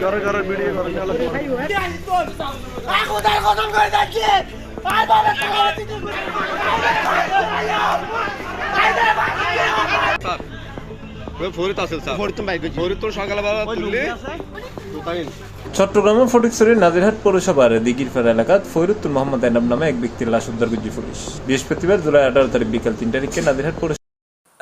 ঘরে ঘরে ভিডিও করে চট্টগ্রামের ফটিকছড়ির নাজিরহাট পৌরসভার দিগিরপাড়া এলাকাত ফৈরুত্তুল মোহাম্মদ এনাম নামে এক ব্যক্তির লাশ উদ্ধার করছে পুলিশ। বৃহস্পতিবার জুলাই আঠারো তারিখ বিকাল তিন তারিখে নাজিরহাট পৌরসভা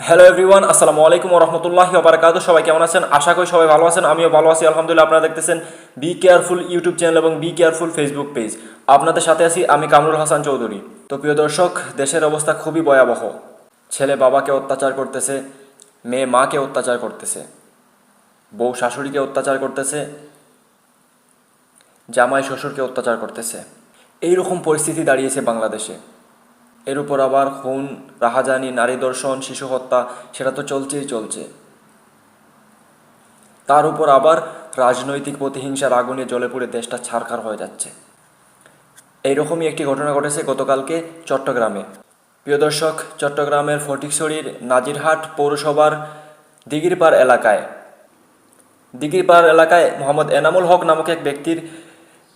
হ্যালো এভরিওয়ান আসসালামু আলাইকুম রহমতুল্লাহি ওবারাকাতু সবাই কেমন আছেন? আশা করি সবাই ভালো আছেন। আমিও ভালো আছি, আলহামদুলিল্লাহ। আপনারা দেখতেছেন বি কেয়ারফুল ইউটিউব চ্যানেল এবং বি কেয়ারফুল ফেসবুক পেজ আপনাদের সাথে আছি আমি কামরুল হাসান চৌধুরী। তো প্রিয় দর্শক, দেশের অবস্থা খুবই ভয়াবহ। ছেলে বাবাকে অত্যাচার করতেছে, মেয়ে মাকে অত্যাচার করতেছে, বউ শাশুড়িকে অত্যাচার করতেছে, জামাই শ্বশুরকে অত্যাচার করতেছে। এইরকম পরিস্থিতি দাঁড়িয়েছে বাংলাদেশে। এর উপর আবার খুন, রাহাজানি, নারী দর্শন, শিশু হত্যা, সেটা তো চলছেই চলছে। তার উপর আবার রাজনৈতিক প্রতিহিংসার আগুনে জ্বলে পুড়ে দেশটা ছারখার হয়ে যাচ্ছে। এইরকমই একটি ঘটনা ঘটেছে গতকালকে চট্টগ্রামে। প্রিয় দর্শক, চট্টগ্রামের ফটিকছড়ির নাজিরহাট পৌরসভার দিগিরপাড় এলাকায় দিগিরপাড় এলাকায় মোহাম্মদ এনামুল হক নামক এক ব্যক্তির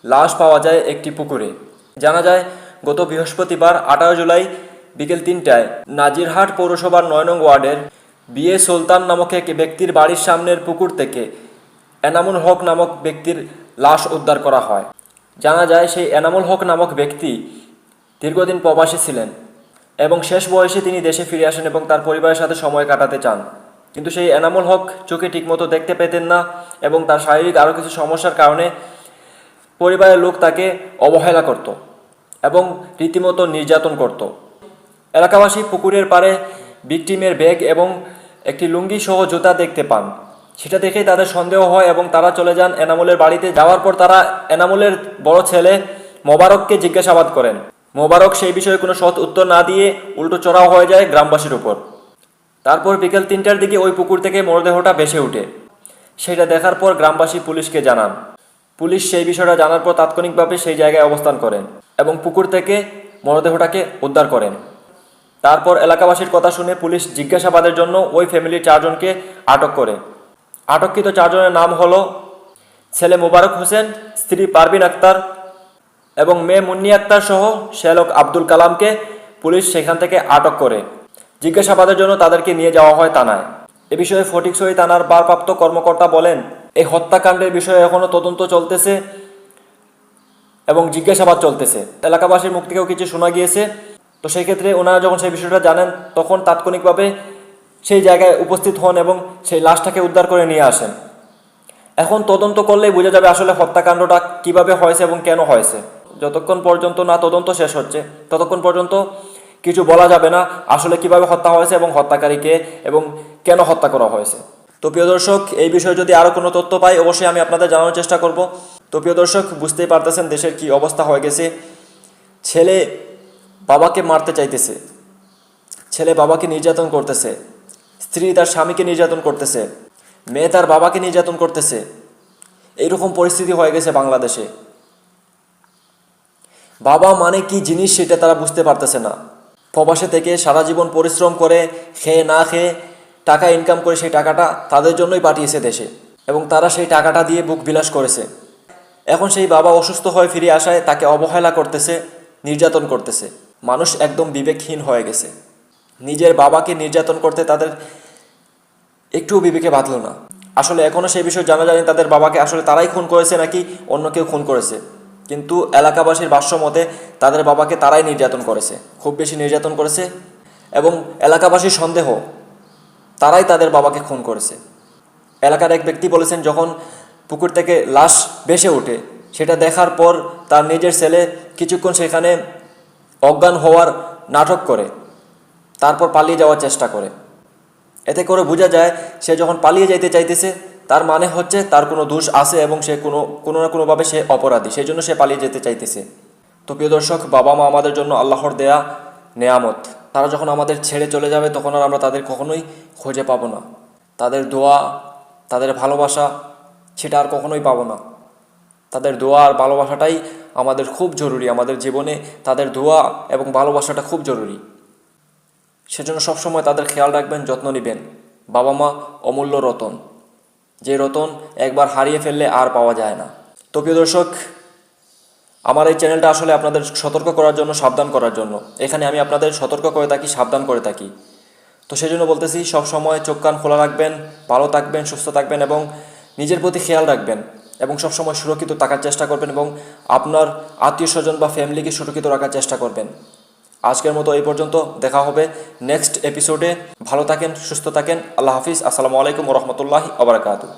লাশ পাওয়া যায় একটি পুকুরে। জানা যায় গত বৃহস্পতিবার, আঠারো জুলাই বিকেল তিনটায় নাজিরহাট পৌরসভার নয় নং ওয়ার্ডের বিএ সুলতান নামক এক ব্যক্তির বাড়ির সামনের পুকুর থেকে এনামুল হক নামক ব্যক্তির লাশ উদ্ধার করা হয়। জানা যায়, সেই এনামুল হক নামক ব্যক্তি দীর্ঘদিন প্রবাসী ছিলেন এবং শেষ বয়সে তিনি দেশে ফিরে আসেন এবং তার পরিবারের সাথে সময় কাটাতে চান। কিন্তু সেই এনামুল হক চোখে ঠিকমতো দেখতে পেতেন না এবং তার শারীরিক আরও কিছু সমস্যার কারণে পরিবারের লোক তাকে অবহেলা করত। এবং রীতিমতো নির্যাতন করত। এলাকাবাসী পুকুরের পাড়ে ভিকটিমের ব্যাগ এবং একটি লুঙ্গি সহ জুতা দেখতে পান। সেটা দেখেই তাদের সন্দেহ হয় এবং তারা চলে যান এনামুলের বাড়িতে। যাওয়ার পর তারা এনামুলের বড় ছেলে মোবারককে জিজ্ঞাসাবাদ করেন। মোবারক সেই বিষয়ে কোনো সৎ উত্তর না দিয়ে উল্টো চড়াও হয়ে যায় গ্রামবাসীর উপর। তারপর বিকেল তিনটার দিকে ওই পুকুর থেকে মরদেহটা ভেসে ওঠে সেটা দেখার পর গ্রামবাসী পুলিশকে জানান। পুলিশ সেই বিষয়টা জানার পর তাৎক্ষণিকভাবে সেই জায়গায় অবস্থান করেন। এবং পুকুর থেকে মরদেহটাকে উদ্ধার করেন। তারপর এলাকাবাসীর কথা শুনে পুলিশ জিজ্ঞাসাবাদের জন্য ওই ফ্যামিলির চারজনকে আটক করে। আটককৃত চারজনের নাম হলো ছেলে মোবারক হোসেন, স্ত্রী পারবিন আক্তার এবং মেয়ে মুন্নি আক্তার সহ শ্যালক আব্দুল কালামকে পুলিশ সেখান থেকে আটক করে। জিজ্ঞাসাবাদের জন্য তাদেরকে নিয়ে যাওয়া হয় থানায়। এ বিষয়ে ফটিকছড়ি থানার ভারপ্রাপ্ত কর্মকর্তা বলেন, এই হত্যাকাণ্ডের বিষয়ে এখনও তদন্ত চলতেছে। এবং জিজ্ঞাসাবাদ চলতেছে। এলাকাবাসীর মুখ থেকেও কিছু শোনা গিয়েছে। তো সেই ক্ষেত্রে ওনারা যখন সেই বিষয়টা জানেন, তখন তাৎক্ষণিকভাবে সেই জায়গায় উপস্থিত হন এবং সেই লাশটাকে উদ্ধার করে নিয়ে আসেন। এখন তদন্ত করলেই বোঝা যাবে আসলে হত্যাকাণ্ডটা কীভাবে হয়েছে এবং কেন হয়েছে। যতক্ষণ পর্যন্ত না তদন্ত শেষ হচ্ছে, ততক্ষণ পর্যন্ত কিছু বলা যাবে না আসলে কীভাবে হত্যা হয়েছে এবং হত্যাকারীকে এবং কেন হত্যা করা হয়েছে। তো প্রিয় দর্শক, এই বিষয়ে যদি আরও কোনো তথ্য পাই, অবশ্যই আমি আপনাদের জানানোর চেষ্টা করব। তো প্রিয় দর্শক, বুঝতেই পারতেছেন দেশের কি অবস্থা হয়ে গেছে। ছেলে বাবাকে মারতে চাইতেছে। ছেলে বাবাকে নির্যাতন করতেছে। স্ত্রী তার স্বামীকে নির্যাতন করতেছে। মেয়ে তার বাবাকে নির্যাতন করতেছে। এইরকম পরিস্থিতি হয়ে গেছে বাংলাদেশে। বাবা মানে কি জিনিস সেটা তারা বুঝতে পারতেছে না। প্রবাসে থেকে সারা জীবন পরিশ্রম করে, খেয়ে না খেয়ে টাকা ইনকাম করে সেই টাকাটা তাদের জন্যই পাঠিয়েছে দেশে। এবং তারা সেই টাকাটা দিয়ে বুক বিলাস করেছে। এখন সেই বাবা অসুস্থ হয়ে ফিরে আসায় তাকে অবহেলা করতেছে, নির্যাতন করতেছে। মানুষ একদম বিবেকহীন হয়ে গেছে। নিজের বাবাকে নির্যাতন করতে তাদের একটুও বিবেকে বাঁধল না। আসলে এখনও সেই বিষয়ে জানা যায়নি তাদের বাবাকে। আসলে তারাই খুন করেছে নাকি অন্য কেউ খুন করেছে। কিন্তু এলাকাবাসীর ভাষ্য মতে তাদের বাবাকে তারাই নির্যাতন করেছে। খুব বেশি নির্যাতন করেছে এবং এলাকাবাসীর সন্দেহ, তারাই তাদের বাবাকে খুন করেছে। এলাকার এক ব্যক্তি বলেছেন, যখন পুকুর থেকে লাশ ভেসে ওঠে। সেটা দেখার পর তার নিজের ছেলে কিছুক্ষণ সেখানে অজ্ঞান হওয়ার নাটক করে। তারপর পালিয়ে যাওয়ার চেষ্টা করে। এতে করে বোঝা যায়, সে যখন পালিয়ে যাইতে চাইতেছে, তার মানে হচ্ছে তার কোনো দোষ আছে এবং সে কোনো কোনো না কোনোভাবে সে অপরাধী। সেই জন্য সে পালিয়ে যেতে চাইতেছে। তো প্রিয় দর্শক, বাবা মা আমাদের জন্য আল্লাহর দেয়া নেয়ামত। তারা যখন আমাদের ছেড়ে চলে যাবে, তখন আর আমরা তাদের কখনোই খুঁজে পাবো না। তাদের দোয়া, তাদের ভালোবাসা সেটা আর কখনোই পাবো না। তাদের দোয়া আর ভালোবাসাটাই আমাদের খুব জরুরি, আমাদের জীবনে তাদের দোয়া এবং ভালোবাসাটা খুব জরুরি। সেজন্য সবসময় তাদের খেয়াল রাখবেন, যত্ন নেবেন। বাবা মা অমূল্য রতন, যে রতন একবার হারিয়ে ফেললে আর পাওয়া যায় না। তো প্রিয় দর্শক, আমার এই চ্যানেলটা আসলে আপনাদের সতর্ক করার জন্য, সাবধান করার জন্য। এখানে আমি আপনাদের সতর্ক করে থাকি, সাবধান করে থাকি। তো সেই জন্য বলতেছি সব সময় চোখ কান খোলা রাখবেন, ভালো থাকবেন, সুস্থ থাকবেন এবং নিজের প্রতি খেয়াল রাখবেন এবং সবসময় সুরক্ষিত থাকার চেষ্টা করবেন এবং আপনার আত্মীয় স্বজন বা ফ্যামিলিকে সুরক্ষিত রাখার চেষ্টা করবেন। আজকের মতো এই পর্যন্ত দেখা হবে নেক্সট এপিসোডে ভালো থাকেন, সুস্থ থাকেন। আল্লাহ হাফিজ। আসসালামু আলাইকুম রহমতুল্লাহ আবরাকাতু